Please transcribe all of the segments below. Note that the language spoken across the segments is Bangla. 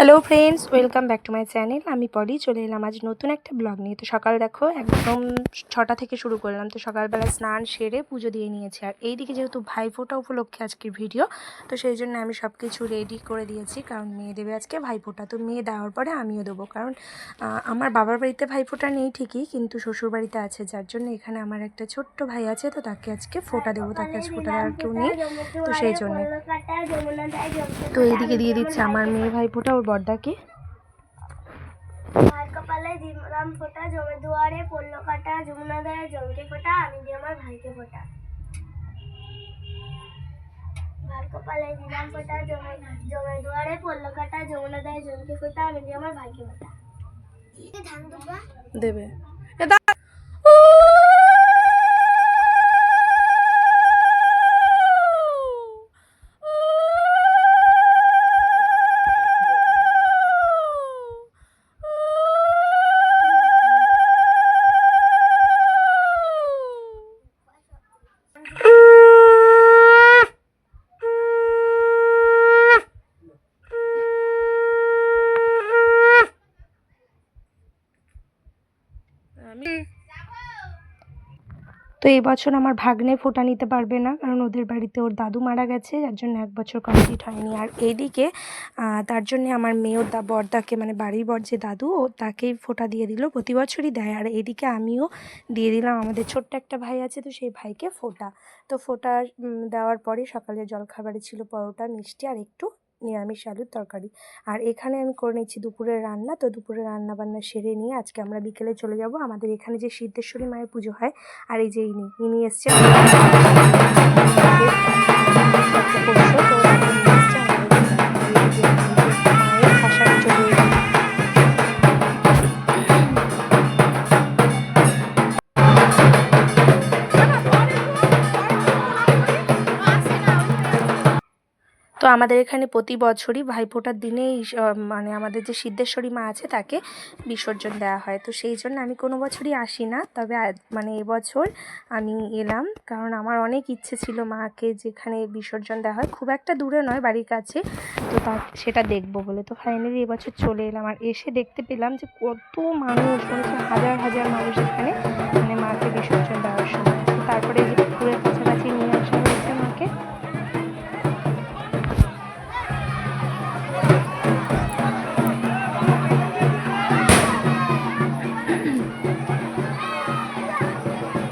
Hello friends welcome back to my channel আমি পলি, চলে এলাম আজ নতুন একটা ব্লগ নিয়ে। তো সকাল দেখো, একদম ছটা থেকে শুরু করলাম। তো সকালবেলা স্নান সেরে পুজো দিয়ে নিয়েছি। আর এইদিকে যেহেতু ভাইফোঁটা উপলক্ষে আজকের ভিডিও তো সেই জন্য আমি সব কিছু রেডি করে দিয়েছি। কারণ মেয়ে দেবে আজকে ভাইফোঁটা। তো মেয়ে দেওয়ার পরে আমিও দেবো। কারণ আমার বাবার বাড়িতে ভাইফোঁটা নেই ঠিকই, কিন্তু শ্বশুর বাড়িতে আছে। যার জন্য এখানে আমার একটা ছোট্ট ভাই আছে। তো তাকে আজকে ফোঁটা দেবো। তাকে আজ ফোঁটা দেওয়ার কেউ নেই। তো সেই জন্যে। তো এইদিকে দিয়ে দিচ্ছে আমার মেয়ে ভাইফোঁটা। বর্দাকে? কপালে দিলাম ফোঁটা জমে দুয়ারে পড়ল কাটা যমুনা দেয় জমকে ফোঁটা আমি দিয়ে আমার ভাইকে ফোঁটা। মার কপালে দিলাম ফোঁটা জমে জমে দুয়ারে পড়ল কাটা যমুনা দেয় জমকে ফোটা আমি দিয়ে আমার ভাইকে ফোঁটা। দেবে দুবা। দেবে তো এই বছর আমার ভাগ্নে ফোঁটা নিতে পারবে না, কারণ ওদের বাড়িতে ওর দাদু মারা গেছে, যার জন্য এক বছর কমপ্লিট হয়নি। আর এইদিকে তার জন্য আমার মেয়ের দা বরদাকে মানে বাড়ির বর যে দাদু, ও তাকেই ফোঁটা দিয়ে দিল, প্রতি বছরই দেয়। আর এইদিকে আমিও দিয়ে দিলাম, আমাদের ছোট্ট একটা ভাই আছে তো সেই ভাইকে ফোঁটা। তো ফোঁটা দেওয়ার পরে সকালে জলখাবারে ছিল পরোটা, মিষ্টি আর একটু নিরামিষ আলুর তরকারি। আর এখানে আমি করে নিচ্ছি দুপুরের রান্না। তো দুপুরে রান্না বান্না সেরে নিয়ে আজকে আমরা বিকেলে চলে যাব। আমাদের এখানে যে সিদ্ধেশ্বরী মায়ের পুজো হয়, আর এই যে ইনি ইনি এসছে তো আমাদের এখানে প্রতি বছরই ভাইফোঁটার দিনেই মানে আমাদের যে সিদ্ধেশ্বরী মা আছে, তাকে বিসর্জন দেওয়া হয়। তো সেই জন্য আমি কোনো বছরই আসি না, তবে মানে এবছর আমি এলাম, কারণ আমার অনেক ইচ্ছে ছিল মাকে যেখানে বিসর্জন দেওয়া হয়। খুব একটা দূরে নয় বাড়ির কাছে, তো তা, সেটা দেখব বলে। তো ফাইনালি এবছর চলে এলাম, আর এসে দেখতে পেলাম যে কত মানুষ, মনে হাজার হাজার মানুষ এখানে মানে মাকে বিসর্জন দেওয়ার সময়।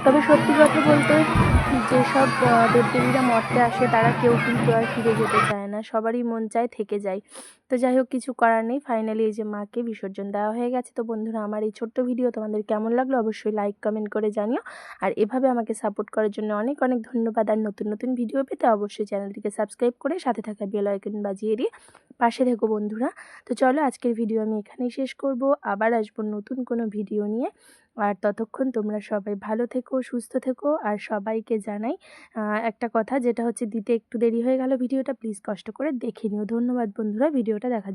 তবে সত্যি কথা বলতে যেসব দেবদেবীরা মরতে আসে তারা কেউ কিন্তু আর ফিরে যেতে চায় না। সবারই মন চায় থেকে যায়। তো যাই হোক, কিছু করার নেই। ফাইনালি এই যে মাকে বিসর্জন দেওয়া হয়ে গেছে। তো বন্ধুরা, আমার এই ছোট্ট ভিডিও তোমাদের কেমন লাগল অবশ্যই লাইক কমেন্ট করে জানিও। আর এভাবে আমাকে সাপোর্ট করার জন্য অনেক অনেক ধন্যবাদ। আর নতুন নতুন ভিডিও পেতে অবশ্যই চ্যানেলটিকে সাবস্ক্রাইব করে সাথে থাকা বেল আইকন বাজিয়ে দিয়ে পাশে থেকো বন্ধুরা। তো চলো, আজকের ভিডিও আমি এখানেই শেষ করব। আবার আসব নতুন কোনো ভিডিও নিয়ে। আর ততক্ষণ তোমরা সবাই ভালো থেকো, সুস্থ থেকো। আর সবাইকে জানাই একটা কথা, যেটা হচ্ছে দিতে একটু দেরি হয়ে গেল ভিডিওটা প্লিজ কষ্ট করে দেখে নিও। ধন্যবাদ বন্ধুরা ভিডিওটা দেখার জন্য